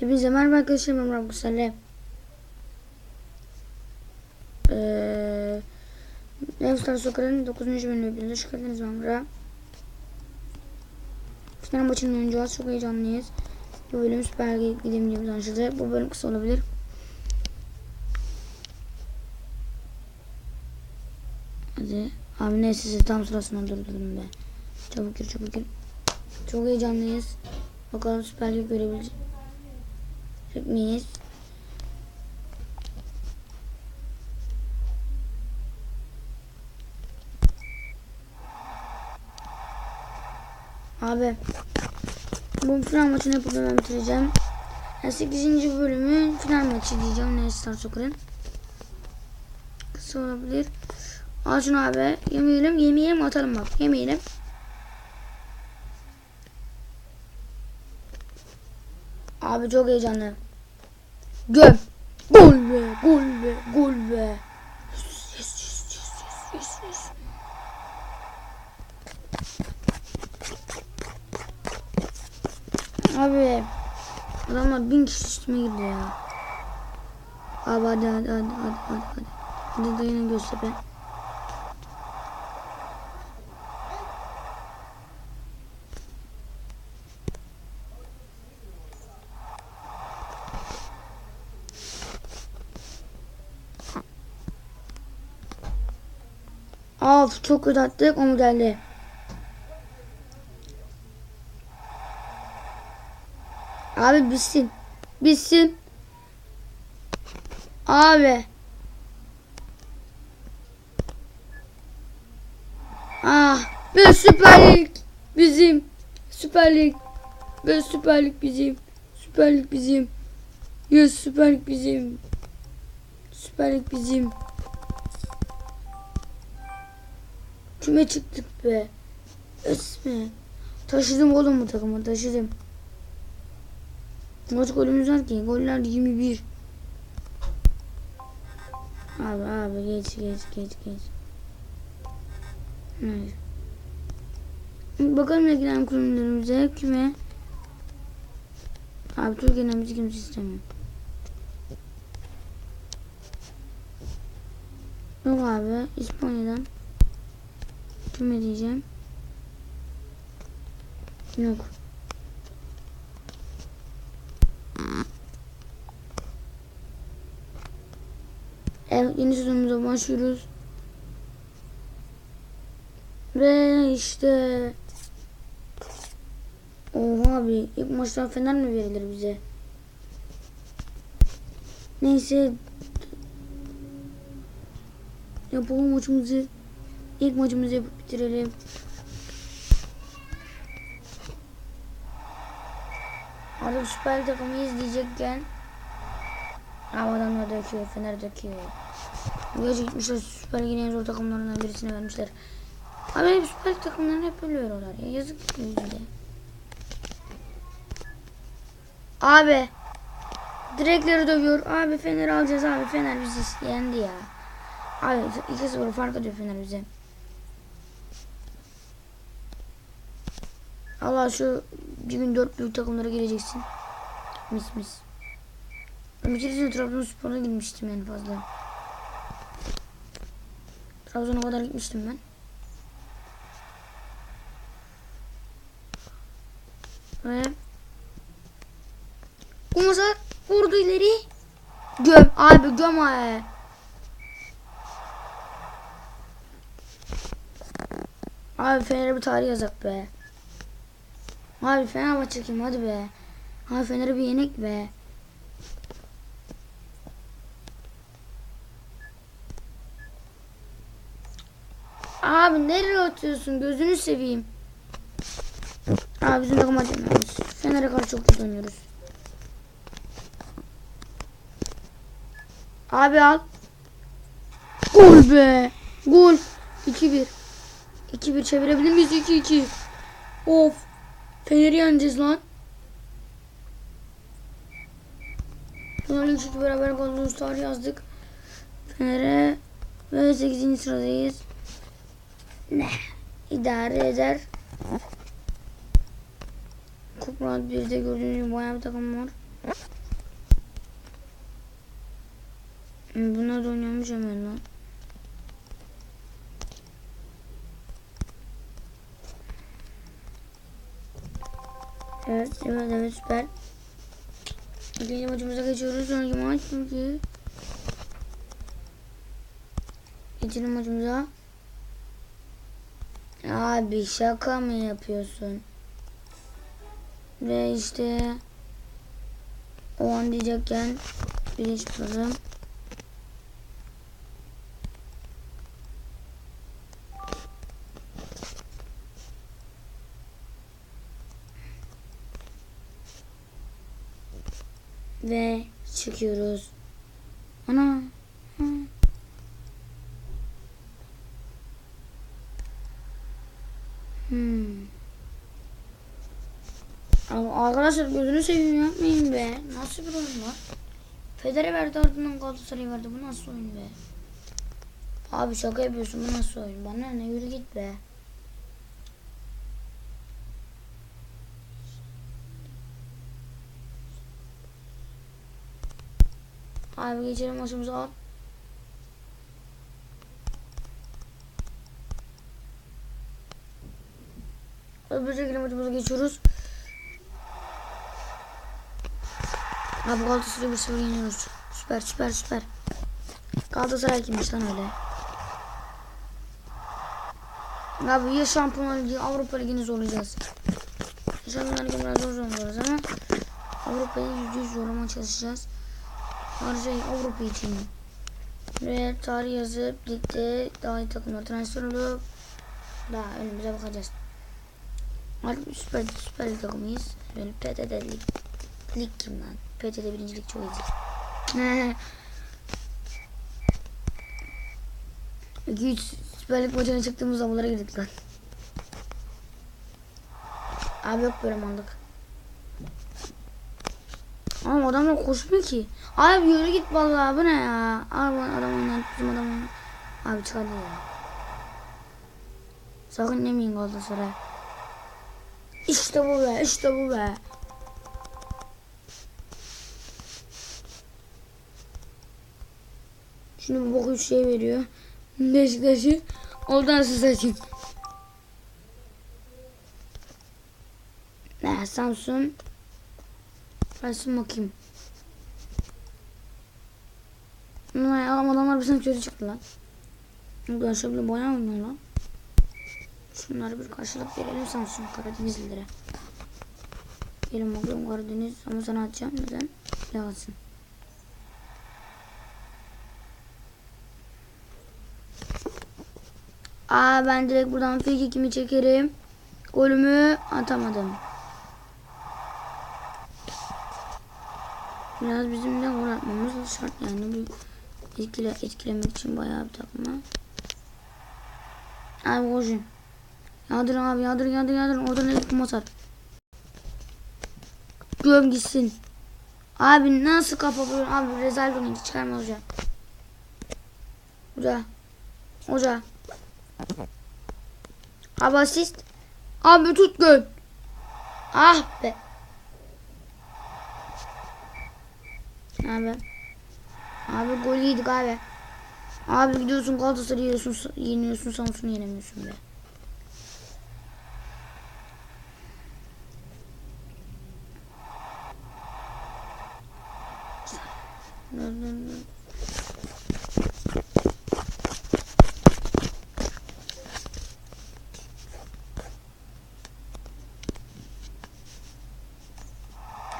Hepinize merhaba arkadaşlar ben Murat Gusar'la Eee Lenstar Sokrat'ın 9. bölümü hepinize hoş geldiniz ben Murat Final maçının oynayacağız çok heyecanlıyız. Bu bölüm Süper gidemeyeceğimiz anlaşıldı Bu bölüm kısa olabilir. Hadi. Abi neyse siz tam sırasına durdurdum be. Çabuk gir çabuk gir. Çok heyecanlıyız. Bakalım Süper görebilecek miyiz? Abi bu final maçını hemen bitireceğim. Yani 8. bölümün final maçı diyeceğim. Ne Star Soccer'ın. Kısa olabilir. Al şunu abi. Yemeyelim. Yemeyelim atalım bak. Yemeyelim. Abi çok heyecanlı. Göm. Gol be, gol be, gol be. Abi adamlar bin kişi üstüme girdi ya. Abi hadi hadi hadi hadi hadi hadi. Hadi Göztepe. Of çok kötü attık o geldi. Abi bitsin. Bitsin. Abi. Ah. Ve Süper Lig bizim. Süper Lig. Ve Süper Lig bizim. Süper Lig bizim. Yes Süper Lig bizim. Süper Lig bizim. Küme çıktık be. Esme. Taşıdım oğlum bu takımı taşıdım. Kaç golümüz var ki? Goller 21. Abi abi geç geç geç geç. Hayır. Bakalım reklam kurumlarımıza kime? Abi Türkiye'den bizi kimse istemiyor. Yok abi İspanya'dan. Kime diyeceğim? Yok. Evet yeni sezonumuza başlıyoruz. Ve işte Oha abi ilk maçtan Fener mi verilir bize? Neyse Yapalım maçımızı İlk maçımızı yapıp bitirelim. Artık Süper takımı izleyecekken Havadan döküyor, Fener döküyor. Gece gitmişler Süper Lig'in en zor takımlarından birisine vermişler. Abi hep Süper takımlarını hep böyle veriyorlar ya. Yazık yüzüne. Abi. Direkleri dövüyor. Abi Fener alacağız abi. Fener bizi yendi ya. Abi 2-0 fark atıyor Fener bize. Allah şu bir gün dört büyük takımlara gireceksin. Mis mis. Ben bir keresinde Trabzonspor'a gitmiştim en fazla. Trabzon'a kadar gitmiştim ben. Ve Kumasa vurdu ileri. Göm abi göm abi. Abi Fener'e bir tarih yazak be. Abi Fenerbahçe kim hadi be. Abi Fener'e bir yenek be. Abi nereye atıyorsun gözünü seveyim. Abi bizim takım acımıyoruz. Fener'e karşı çok kötü oynuyoruz. Abi al. Gol be. Gol. 2-1. 2-1 çevirebilir miyiz? 2-2. Of. Fener'i yeneceğiz lan. Fener'in üçüncü beraber olduğumuz tarih yazdık. Fener'e ve 8. sıradayız. Ne? İdare eder. Kuprat 1'de gördüğünüz gibi bayağı bir takım var. Bunlar da oynuyormuş hemen lan. Evet, evet, evet süper. İkinci maçımıza geçiyoruz. Sonraki maç çünkü. Geçelim maçımıza. Abi şaka mı yapıyorsun? Ve işte o an diyecekken bir iş çıkıyoruz. Ana. Hmm. Ama arkadaşlar gözünü seveyim yapmayın be. Nasıl bir oyun var? Federer verdi ardından Galatasaray verdi. Bu nasıl oyun be? Abi şaka yapıyorsun. Bu nasıl oyun? Bana ne yürü git be. Abi geçelim maçımıza al. Öbür şekilde maçımıza geçiyoruz. Abi Galatasaray'ı bir sıfır yeniyoruz. Süper süper süper. Galatasaray kimmiş lan öyle? Abi ya Şampiyonlar Ligi, Avrupa Ligi'ni zorlayacağız. Şampiyonlar Ligi biraz zor zorluyoruz ama Avrupa'yı yüzde yüz zorlamaya çalışacağız. Şey Avrupa için. Ve tarih yazıp ligde daha iyi takımlar transfer olup daha önümüze bakacağız. Artık süper, süper takımıyız. Böyle PTT lig. Lig kim lan? PTT birinci lig çok iyi. İki üç süper lig maçına çıktığımız zamanlara girdik lan. Abi yok böyle mandık. Ama adamlar koşmuyor ki. Abi yürü git vallahi bu ne ya? Abi adam oynayan bizim adam oynayan. Abi çıkardı ya. Sakın yemeyin Galatasaray. İşte bu be, işte bu be. Şimdi bu boku şey veriyor. Beşiktaş'ı. Oradan siz açın. Ne Samsun. Versin bakayım. Ne ya adamlar bizim kötü çıktı lan. Arkadaşlar bayağı oynuyor lan. Şunları bir karşılık verelim Samsun Karadenizlilere. Gelin bakalım Karadeniz ama sana atacağım neden? Lazım. Aa ben direkt buradan free kimi çekerim. Golümü atamadım. Biraz bizim de gol şart yani bu etkile, etkilemek için bayağı bir takıma. Abi koşun. Yağdırın abi yağdırın yağdırın yağdırın. Oradan el kum atar. Göm gitsin. Abi nasıl buluyorsun? Abi rezil bunu çıkarma hoca. Hoca. Hoca. Abi asist. Abi tut göm. Ah be. Abi. Abi gol yedik abi. Abi gidiyorsun Galatasaray'ı yeniyorsun, yeniyorsun Samsun'u yenemiyorsun be.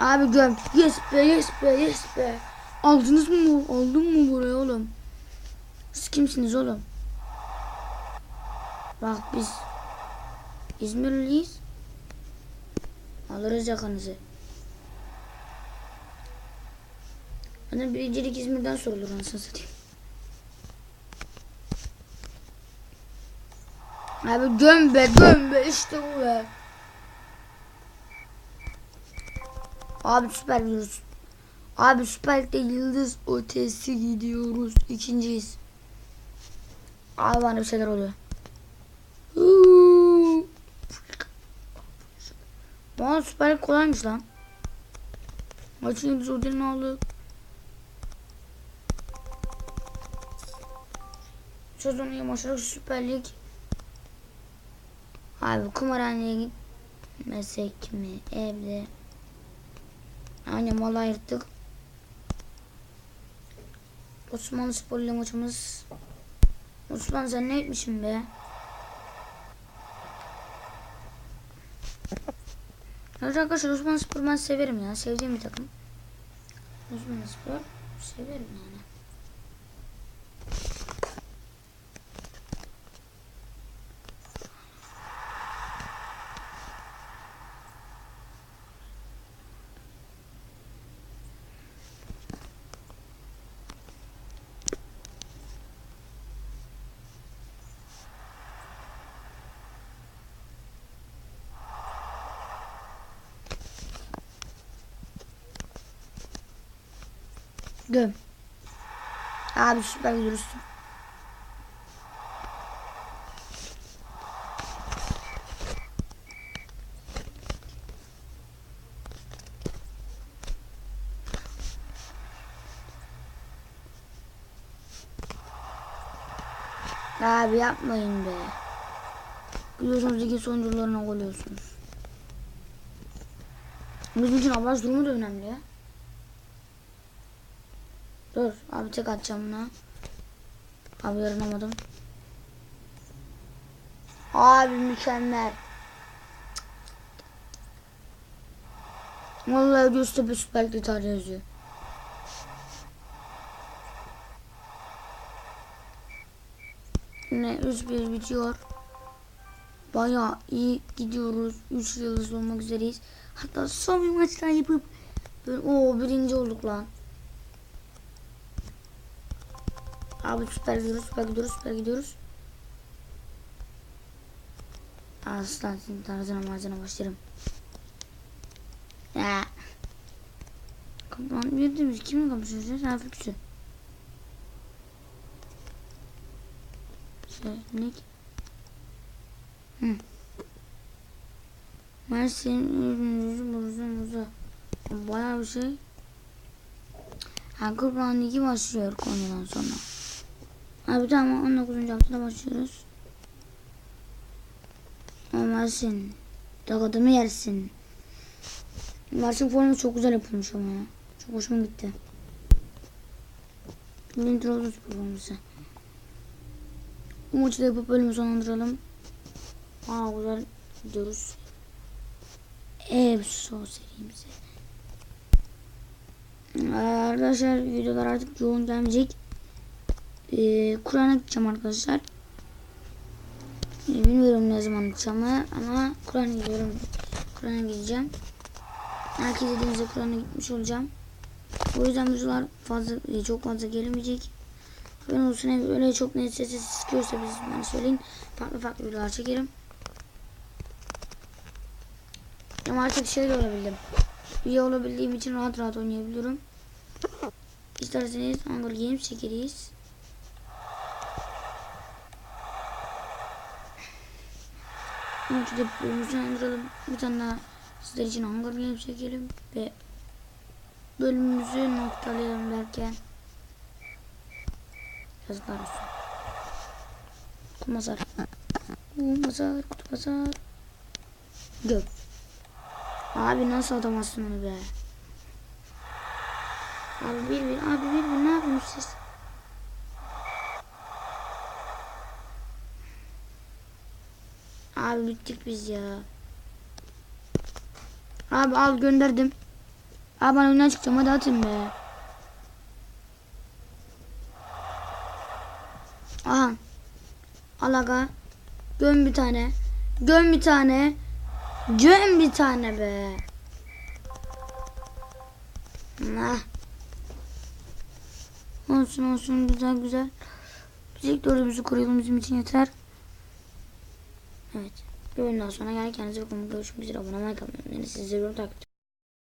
Abi göm. Yes be yes be yes be. Aldınız mı? Aldın mı buraya oğlum? Siz kimsiniz oğlum? Bak biz İzmirliyiz. Alırız yakanızı. Bana birincilik İzmir'den sorulur anasını satayım. Abi göm be göm be işte bu be. Abi süper gidiyoruz. Abi Süper Lig'de yıldız ötesi gidiyoruz. İkinciyiz. Abi bana bir şeyler oluyor. Bana Süper Lig kolaymış lan. Maçın yıldız ödülünü aldık. Sezonu yamaçları Süper Lig. Abi kumarhaneye gitmesek mi? Evde. Aynen valla yırttık. Osmanlı Spor ile maçımız. Osman sen ne etmişsin be? Evet arkadaşlar Osmanlı Spor ben severim ya. Sevdiğim bir takım. Osmanlı Spor severim yani. Göm. Abi süper gidiyoruz. Abi yapmayın be. Biliyorsunuz ligi sonuncularına oluyorsunuz. Bizim için avaraj durumu da önemli ya. Dur abi tek atacağım buna. Abi yaranamadım. Abi mükemmel. Vallahi Göztepe Süper tarih yazıyor. Yine 3-1 bitiyor. Bayağı iyi gidiyoruz. 3 yıldız olmak üzereyiz. Hatta son bir maç yapıp o birinci olduk lan. Abi süper gidiyoruz, süper gidiyoruz, süper gidiyoruz. Aslan senin tarzına marzına başlarım. Ya. Kaplan bir de biz kimin kapışacağız? Hafifçi. Senlik. Hı. Mersin ürünümüzü buruzumuza. Bayağı bir şey. Ha Kurban Ligi başlıyor Konya'dan sonra. Abi tamam 19. haftada başlıyoruz. Ama Mersin. Dakadımı yersin. Mersin formu çok güzel yapılmış ama ya. Çok hoşuma gitti. Bilin Trabzonspor forması. Bu maçı da yapıp bölümü sonlandıralım. Aa güzel gidiyoruz. Evso serimize. Ee, Arkadaşlar videolar artık yoğun gelmeyecek. Ee, Kur'an'a gideceğim arkadaşlar. Ee, bilmiyorum ne zaman gideceğim ama Kur'an'a gidiyorum. Kur'an'a gideceğim. Herkes dediğimizde Kur'an'a gitmiş olacağım. O yüzden videolar fazla e, çok fazla gelemeyecek. Ben olsun öyle çok net sesi sıkıyorsa biz bana söyleyin. Farklı farklı videolar çekerim. Ama artık şey de olabildim. Üye olabildiğim için rahat rahat oynayabiliyorum. İsterseniz Hunger Games çekeriz. Maçı da bölümümüzü andıralım. Bir tane daha sizler için Hunger Games çekelim. Ve bölümümüzü noktalayalım derken yazıklar olsun. Kumazar. Kumazar, kumazar. Gök. Abi nasıl atamazsın onu be? Abi bir bir abi bir bir ne yapıyorsunuz siz? Abi bittik biz ya. Abi al gönderdim. Abi ben önden çıkacağım hadi atın be. Aha. Al aga. Göm bir tane. Göm bir tane. Göm bir tane be. Nah. Olsun olsun güzel güzel. İlk dördümüzü koruyalım bizim için yeter. Evet. Bir oyundan sonra gel kendinize bakın. Görüşmek üzere. Abone olmayı, abone olmayı, sizleri takip